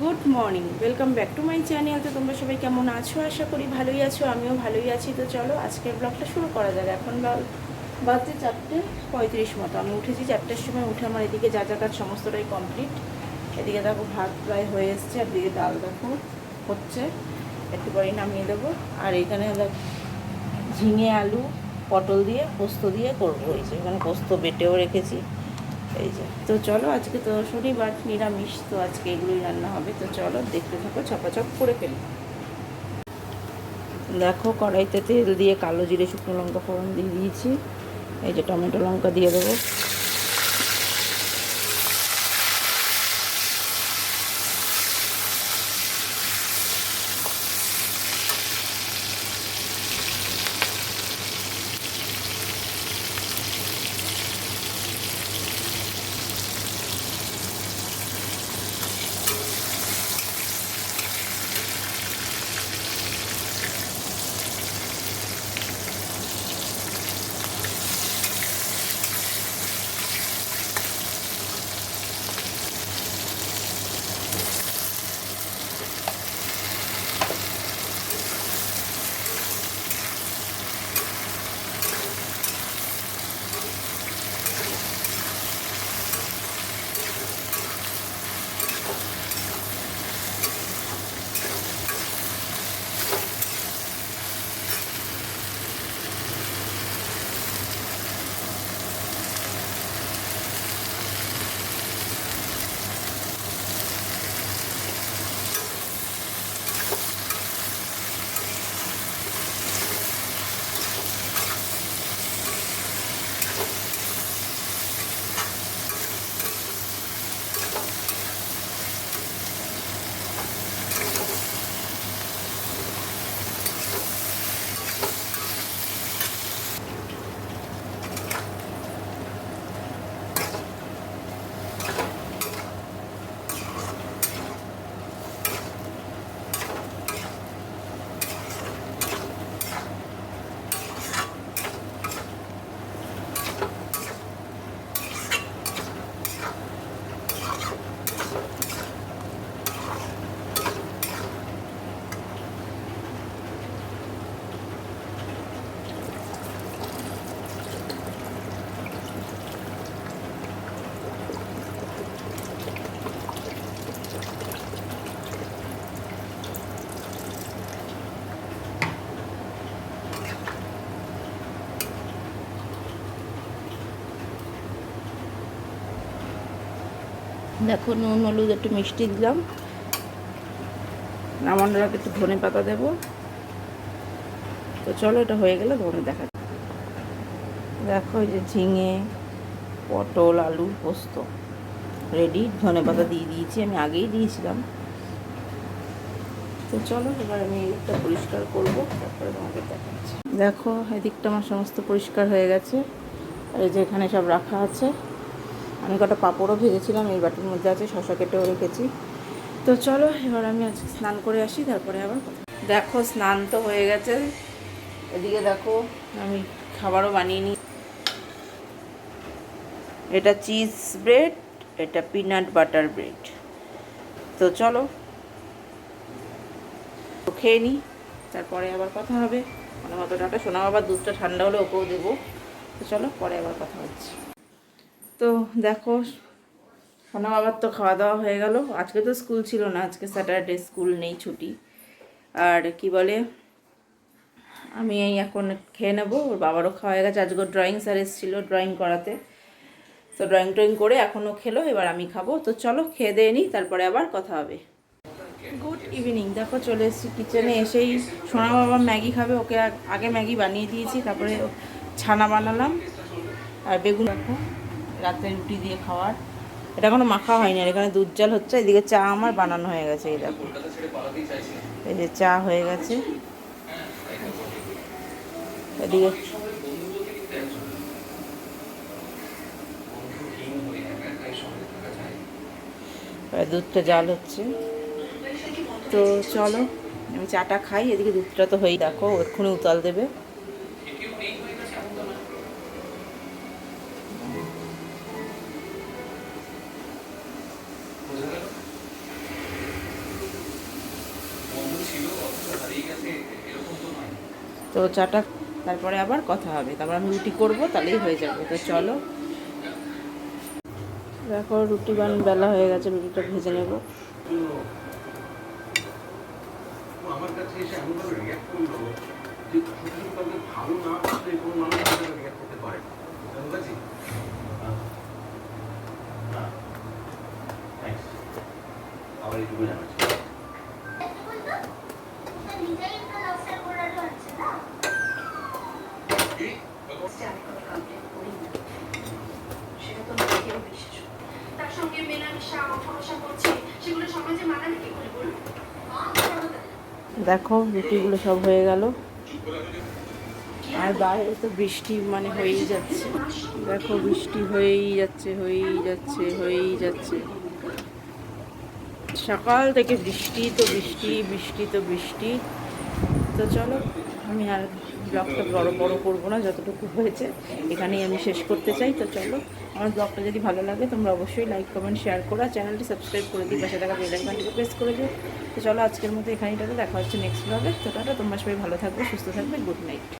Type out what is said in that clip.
Good morning welcome back to my channel তো তোমরা সবাই কেমন আছো? আশা করি ভালোই আছো, আমিও ভালোই আছি। তো চলো, আজকের ব্লগটা শুরু করা যাক। এখন বা- বাজছে চারটে পঁয়ত্রিশ মতো। আমি উঠেছি চারটের সময়, উঠে আমার এদিকে যা যা কাজ সমস্তটাই কমপ্লিট এদিকে দেখো ভাত প্রায় হয়ে এসছে, আর দিকে ডাল দেখো হচ্ছে। একটু পরেই নামিয়ে দেবো। আর এখানে দেখ ঝিঙে, আলু, পটল দিয়ে, পোস্ত দিয়ে করব। এই যে এখানে পোস্ত বেটেও রেখেছি। এই যে, তো চলো আজকে তো শনিবার, নিরামিষ, তো আজকে এগুলোই রান্না হবে। তো চলো দেখতে থাকো চপাচপ করে ফেলি। দেখো কড়াইতে তেল দিয়ে কালো জিরে, শুকনো লঙ্কা ফোড়ন দিয়ে দিয়েছি। এই যে টমেটো লঙ্কা দিয়ে দেবো। দেখো নুন, হলুদ, একটু মিষ্টি দিলাম। নামানোর একটু ধনে পাতা দেবো। তো চলো, এটা হয়ে গেলে ধনে দেখা। দেখো এই যে ঝিঙে, পটল, আলু, পোস্ত। রেডি ধনে পাতা দিয়ে দিয়েছি, আমি আগেই দিয়েছিলাম। তো চলো, এবার আমি এদিকটা পরিষ্কার করব, তারপরে তোমাকে দেখাচ্ছি। দেখো, এদিকটা আমার সমস্ত পরিষ্কার হয়ে গেছে। আর এই যে এখানে সব রাখা আছে। আমি কটা পাঁপড়ও ভেজেছিলাম, এই বাটির মধ্যে আছে শশা কেটেও রেখেছি। তো চলো, এবার আমি আজকে স্নান করে আসি, তারপরে আবার দেখো, স্নান তো হয়ে গেছে। এদিকে দেখো, আমি খাবারও বানিয়ে নিই। এটা চিজ ব্রেড, এটা পিনাট বাটার ব্রেড। তো চলো খেয়ে নিই, তারপরে আবার কথা হবে। মানে মতো শোনা আবার দুধটা ঠান্ডা হলে ওকেও দেবো। তো চলো, পরে আবার কথা হচ্ছে। তো দেখো, সোনা বাবার তো খাওয়া দাওয়া হয়ে গেল। আজকে তো স্কুল ছিল না, আজকে স্যাটারডে, স্কুল নেই, ছুটি। আর কি বলে, আমি এই এখন খেয়ে নেব। ওর বাবারও খাওয়া হয়ে গেছে। আজকে ড্রয়িং স্যার এসেছিল ড্রয়িং করাতে। তো ড্রয়িং ট্রয়িং করে এখনও খেলো, এবার আমি খাব। তো চলো, খেয়ে দিয়ে নিই, তারপরে আবার কথা হবে। গুড ইভিনিং দেখো, চলে এসেছি কিচেনে এসেই সোনা বাবা ম্যাগি খাবে। ওকে আগে ম্যাগি বানিয়ে দিয়েছি, তারপরে ছানা বানালাম। আর বেগুন দেখো। রাতে রুটি দিয়ে খাওয়ার। এটা এখনও মাখা হয়নি, আর এখানে দুধ জাল হচ্ছে, এদিকে চা আমার বানানো হয়ে গেছে, এই দেখো। এই যে চা হয়ে গেছে। এদিকে দুধটা জাল হচ্ছে। তো চলো, আমি চাটা খাই, এদিকে দুধটা তো হয়েই, দেখো এক্ষুনি উতাল দেবে। তো চাটা তারপরে আবার কথা হবে। তারপর আমি রুটি করব তাহলেই হয়ে যাবে। তো চলো। দেখো রুটি বান বেলা হয়ে গেছে রুটিটা ভেজে নেব। আমার কাছে এসে ভালো না দেখো, রুটিগুলো সব হয়ে গেল। আর বাইরে তো বৃষ্টি মানে হয়েই যাচ্ছে। দেখো, বৃষ্টি হয়েই যাচ্ছে হয়েই যাচ্ছে হয়েই যাচ্ছে। সকাল থেকে বৃষ্টি তো বৃষ্টি বৃষ্টি তো বৃষ্টি। তো চলো, আমি আর ব্লগটা বড় বড় করব না, যতটুকু হয়েছে, এখানেই আমি শেষ করতে চাই। তো চলো, আমার ব্লগটা যদি ভালো লাগে, তোমরা অবশ্যই লাইক কমেন্ট শেয়ার করো চ্যানেলটি সাবস্ক্রাইব করে দিই, পাশে থাকা বেল আইকনটিকে প্রেস করে দিও। তো চলো, আজকের মতো এখানেই দেখা হচ্ছে নেক্সট ব্লগে তো তোমরা সবাই ভালো থাকবে, সুস্থ থাকবে গুড নাইট